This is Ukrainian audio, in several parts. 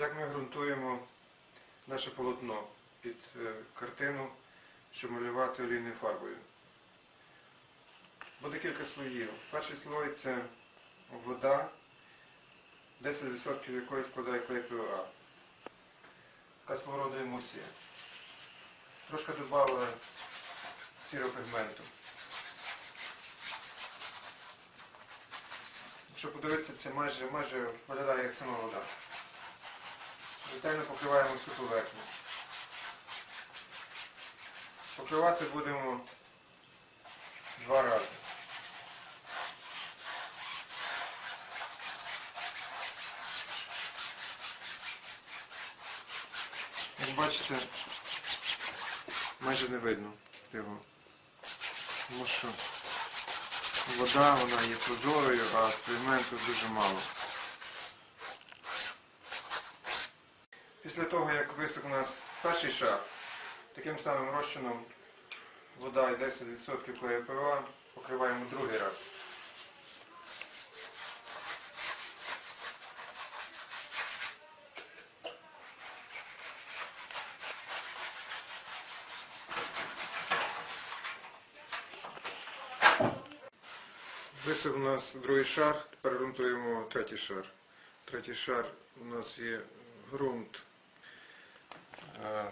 як ми ґрунтуємо наше полотно під е, картину, щоб малювати олійною фарбою. Буде кілька слоїв. Перший слой це вода, 10% якої складає клей ПВА. Така свого роду емульсія. Трошки додали сірого пігменту. Якщо подивитися, це майже, майже виглядає як сама вода. Ретельно покриваємо всю поверхню. Покривати будемо два рази. Як бачите, майже не видно його. Тому що вода вона є прозорою, а пігменту дуже мало. Після того, як висох у нас перший шар, таким самим розчином вода і 10% клею покриваємо другий раз. Висох у нас другий шар, тепер ґрунтуємо третій шар. Третій шар у нас є ґрунт. Е,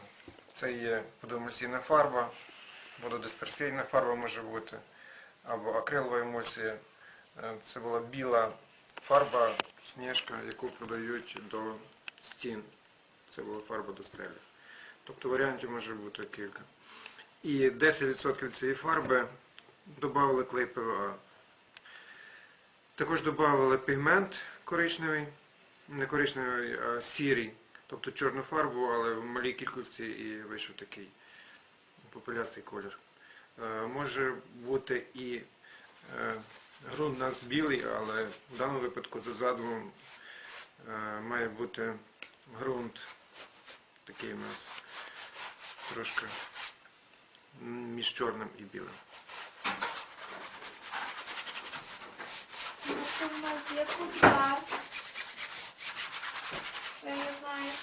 Це є водоемульсійна фарба, вододисперсійна фарба може бути, або акрилова емульсія. Е, Це була біла фарба, сніжка, яку подають до стін. Це була фарба до стелі. Тобто варіантів може бути кілька. І 10% цієї фарби додали клей ПВА. Також додали пігмент коричневий, не коричневий, а сірий, тобто чорну фарбу, але в малій кількості і вийшов такий попелястий колір. Е, Може бути і е, ґрунт у нас білий, але в даному випадку за задумом е, має бути ґрунт такий у нас трошки між чорним і білим. Я не знаю,